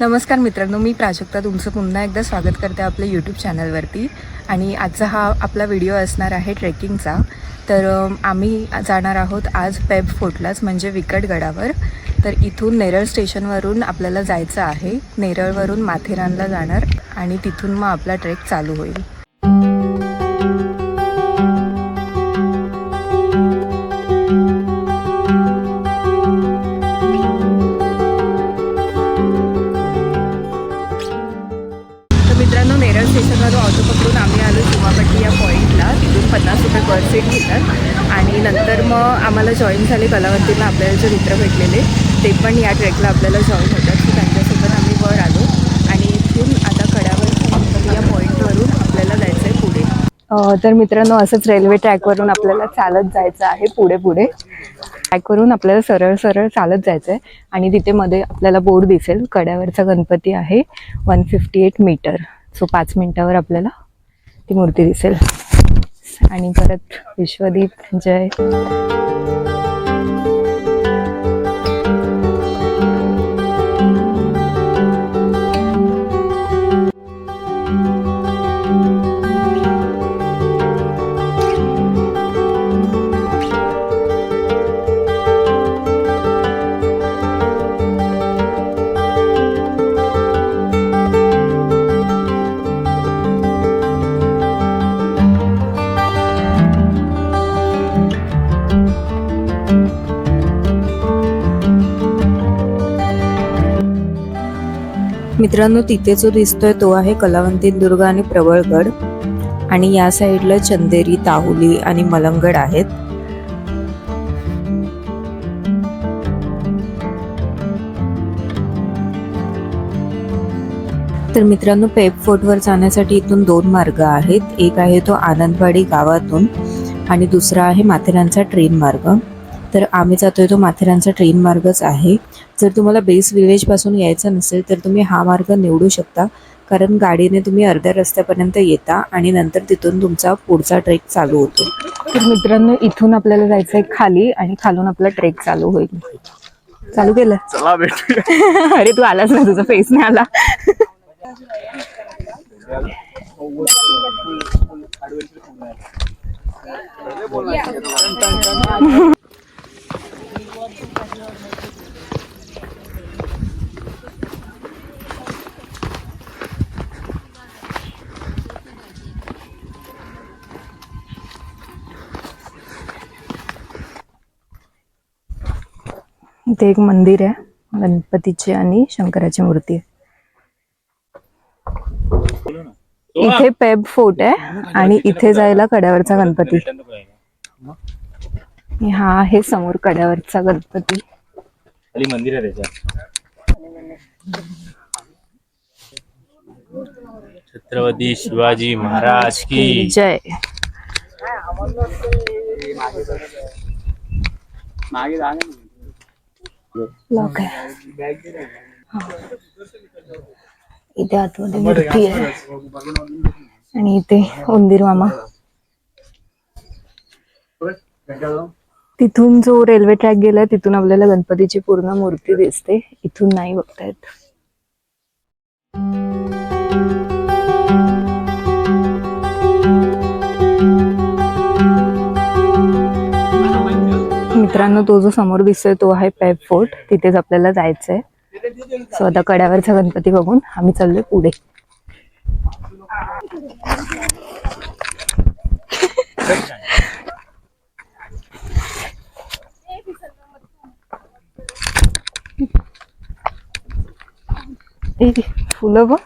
नमस्कार मित्रांनो मी प्राजक्ता. तुमचं पुन्हा एकदा स्वागत करते आपल्या यूट्यूब चॅनलवरती आणि आजचा हा आपला व्हिडिओ असणार आहे ट्रेकिंगचा. तर आम्ही जाणार आहोत आज पेब फोर्टलाच म्हणजे विकटगडावर. तर इथून नेरळ स्टेशनवरून आपल्याला जायचं आहे. नेरळवरून माथेरानला जाणार. आणि तिथून मग आपला ट्रेक चालू होईल. आणि नंतर मग आम्हाला जॉईन झाले कलावंतीला आपल्याला जे मित्र भेटलेले ते पण या ट्रेकला आपल्याला जॉईन होतात. की त्यांच्यासोबत आम्ही वर आलो आणि इथून आता कड्यावर या पॉईंटवरून आपल्याला जायचं आहे पुढे तर मित्रांनो असंच रेल्वे ट्रॅकवरून आपल्याला चालत जायचं आहे पुढे पुढे. ट्रॅकवरून आपल्याला सरळ सरळ चालत जायचं आहे आणि तिथे मध्ये आपल्याला बोर्ड दिसेल. कड्यावरचा गणपती आहे. One fifty eight metre so पाच मिनिटावर आपल्याला ती मूर्ती दिसेल. आणि परत विश्वदीप जय. मित्रांनो तिथे जो दिसतोय तो आहे कलावंती दुर्ग आणि प्रबळगड. आणि या साईडला चंदेरी ताहुली आणि मलंगड आहेत. तर मित्रांनो पेप फोर्टवर जाण्यासाठी इथून दोन मार्ग आहेत. एक आहे तो आनंदवाडी गावातून आणि दुसरा आहे माथेरानचा ट्रेन मार्ग. तर आम्ही जातोय तो माथेरानचा ट्रेन मार्गच आहे. जर तुम्हाला बेस विलेजपासून यायचं नसेल तर तुम्ही हा मार्ग निवडू शकता. कारण गाडीने तुम्ही अर्ध्या रस्त्यापर्यंत येता आणि नंतर तिथून तुमचा पुढचा ट्रेक चालू होतो. तर मित्रांनो इथून आपल्याला जायचं आहे खाली आणि खालून आपला ट्रेक चालू होईल. चालू केलं? चला भेटूया. अरे तू आलाच ना तुझा फेस नाही आला. इथे एक मंदिर आहे गणपतीची आणि शंकराची मूर्ती आहे. इथे पेब फोर्ट आहे आणि इथे जायला कड्यावरचा गणपती. हा आहे समोर कड्यावरचा गणपती. खाली मंदिर आहे त्याच्या. छत्रपती शिवाजी महाराज की. जय. लॉक आहे. हा. इथे आतमध्ये मूर्ती आहे. आणि इथे उंदीर मामा. तिथून जो रेल्वे ट्रॅक गेलाय तिथून आपल्याला गणपतीची पूर्ण मूर्ती दिसते. इथून नाही बघतायत. मित्रांनो तो जो समोर दिसतोय तो आहे पेप फोर्ट तिथेच आपल्याला जायचंय. सो आता कड्यावरचा गणपती बघून आम्ही चाललोय पुढे. फुलं बघ.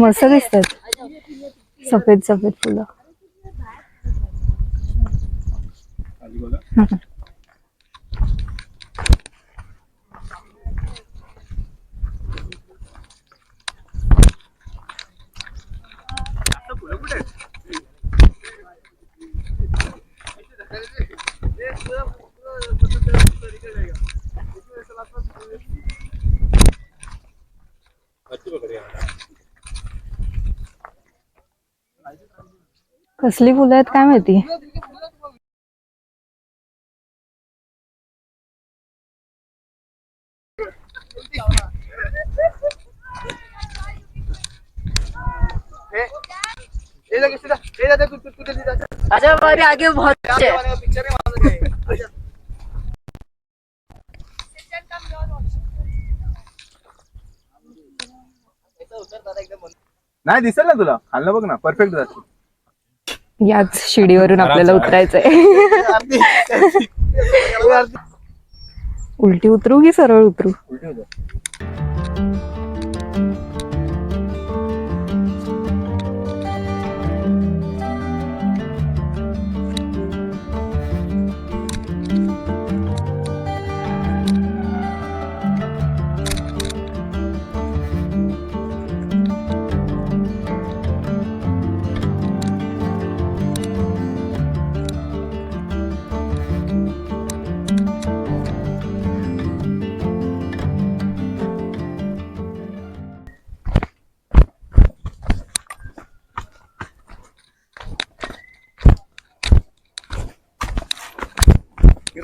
मस्त दिसतात. सफेद सफेद फुलं. कसली फुलं आहेत काय माहिती? आगे नाही दिसेल ना तुला? खाल्लं बघ ना परफेक्ट जाते. याच शिडीवरून आपल्याला उतरायचंय. उलटी उतरू की सरळ उतरू.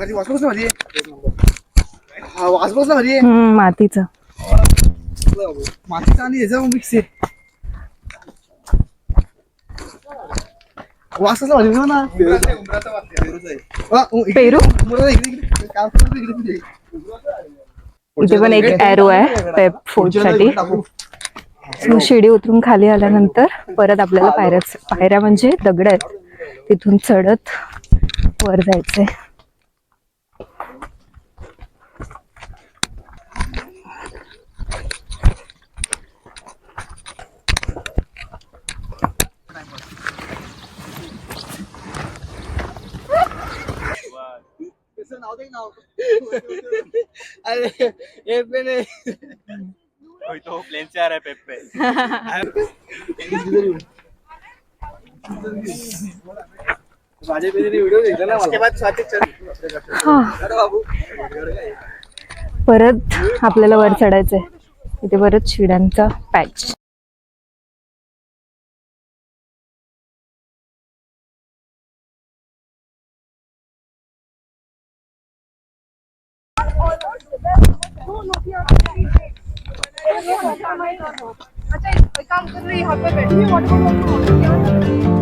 एखादी ना मध्ये हा वाच बस ना मध्ये हम्म, मातीचं मातीचा आणि याचा मिक्स आहे वाच कसला मध्ये ना हा, उ- इकडे- पेरू? उमराचा इकडे- इकडे. काय असतं ते इकडे तुझे. इथे पण एक एरो आहे पेप फूडसाठी टाकू. मग शिडी उतरून खाली आल्यानंतर परत आपल्याला पायऱ्या पायऱ्या म्हणजे दगड आहेत तिथून चढत वर जायचंय नाव दे नाव. अरे हे पेन आहे. तो प्लेन से आ रहा है माझ्या व्हिडिओ घेतला ना मला. हा अरे बाबू परत आपल्याला वर चढायचंय इथे परत शिड्यांचा पॅच अच्छा एक काम कर रही यहाँ पे बैठी हूँ।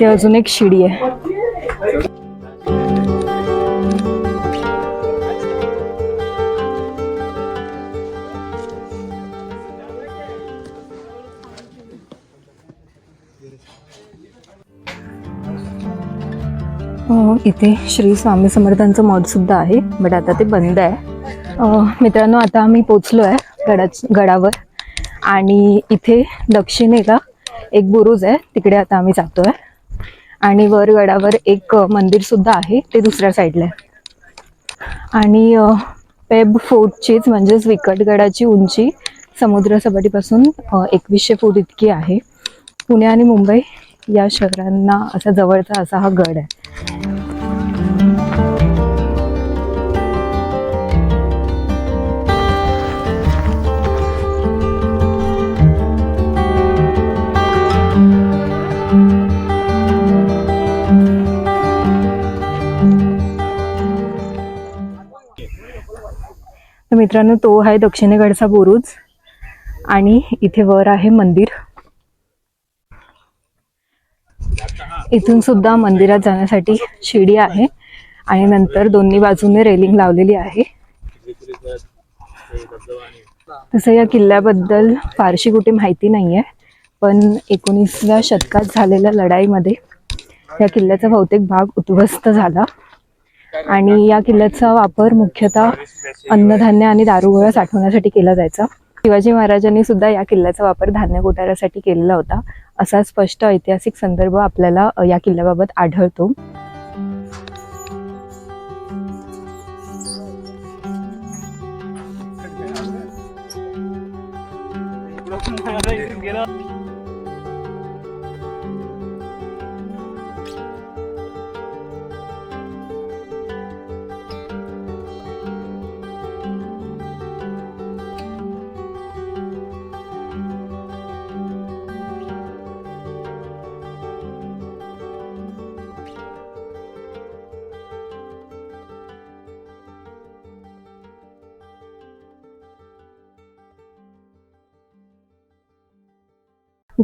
इथे अजून एक शिडी आहे. इथे श्री स्वामी समर्थांचं मठ सुद्धा आहे बट आता ते बंद आहे. मित्रांनो आता आम्ही पोचलो आहे गडाच गडावर. आणि इथे दक्षिणेला एक बुरुज आहे तिकडे आता आम्ही जातोय. आणि वर गडावर एक मंदिर सुद्धा आहे ते दुसऱ्या साईडला आहे. आणि पेब फोर्टचीच म्हणजेच विकटगडाची उंची समुद्र सपाटीपासून एकवीसशे फूट इतकी आहे. पुणे आणि मुंबई या शहरांना असा जवळचा असा हा गड आहे. तर मित्रांनो तो आहे दक्षिणेकडचा बुरुज आणि इथे वर आहे मंदिर. इथून सुद्धा मंदिरात जाण्यासाठी शिडी आहे आणि नंतर दोन्ही बाजूने रेलिंग लावलेली आहे. तसं या किल्ल्याबद्दल फारशी कुठे माहिती नाही आहे पण एकोणीसव्या शतकात झालेल्या लढाईमध्ये या किल्ल्याचा बहुतेक भाग उद्ध्वस्त झाला. आणि या किल्ल्याचा वापर मुख्यतः अन्नधान्य आणि दारुगोळा साठवण्यासाठी केला जायचा. शिवाजी महाराजांनी सुद्धा या किल्ल्याचा वापर धान्य कोठारासाठी केलेला होता. असा स्पष्ट ऐतिहासिक संदर्भ आपल्याला या किल्ल्याबाबत आढळतो.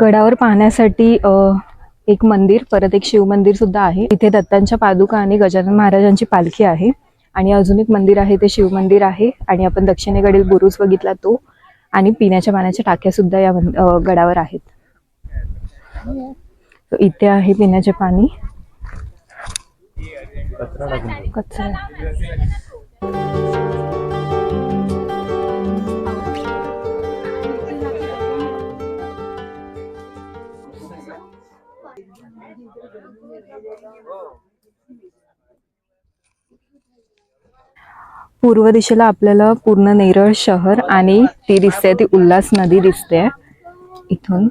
गडावर पाहण्यासाठी अ, एक मंदिर परत एक शिव मंदिर सुद्धा आहे. इथे दत्तांच्या पादुका आणि गजानन महाराजांची पालखी आहे. आणि अजून एक मंदिर आहे ते शिव मंदिर आहे. आणि आपण दक्षिणेकडील बुरुज बघितला तो. आणि पिण्याच्या पाण्याच्या टाक्या सुद्धा या गडावर आहेत. इथे आहे पिण्याचे पाणी. कचरा पूर्व दिशेला आपल्याला पूर्ण नेरळ शहर आणि ती दिसते ती उल्हास नदी दिसते. इथून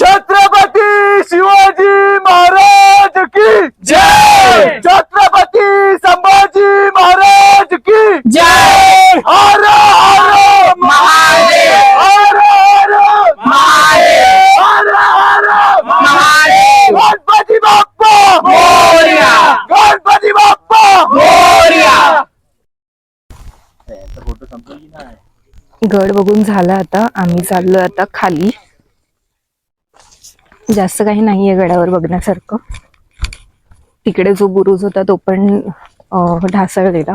छत्रपती शिवाजी महाराज की जय! छत्रपती संभाजी महाराज की जय! हर हर महादेव हर हर महादेव हर हर महादेव गणपती बाप्पा मोरया गणपती बाप्पा मोरया फोटो संपला की नाही गड बघून झाला आता. आम्ही चाललो आता खाली. जास्त काही नाहीये गडावर बघण्यासारखं. तिकडे जो बुरुज होता तो पण ढासळलेला.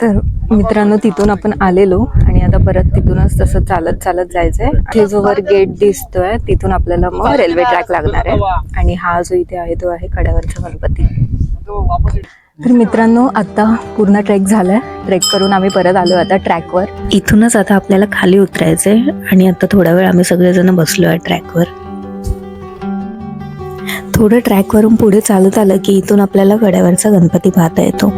तर मित्रांनो तिथून आपण आलेलो आणि आता परत तिथूनच तसं चालत चालत जायचंय. ते जो वर गेट दिसतोय तिथून आपल्याला मग रेल्वे ट्रॅक लागणार आहे. आणि हा जो इथे आहे तो आहे कड्यावरचा गणपती. तर मित्रांनो आता पूर्ण ट्रेक झालाय. ट्रेक करून आम्ही परत आलो आता ट्रॅकवर. इथूनच आता आपल्याला खाली उतरायचंय आणि आता थोडा वेळ आम्ही सगळेजण बसलो आहे ट्रॅकवर. थोडं ट्रॅकवरून पुढे चालत आलं की इथून आपल्याला गड्यावरचा गणपती पाहता येतो.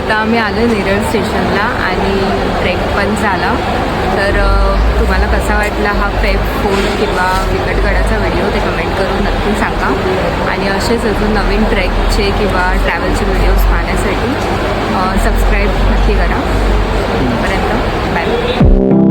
आता आम्ही आलो नेरळ स्टेशनला आणि ट्रेक पण झाला. तर तुम्हाला कसा वाटला हा पेप फोन किंवा विकटगडाचा व्हिडिओ ते कमेंट करून नक्की सांगा. आणि असेच अजून नवीन ट्रेकचे किंवा ट्रॅव्हलचे व्हिडिओज पाहण्यासाठी सबस्क्राईब नक्की करा. पर्यंत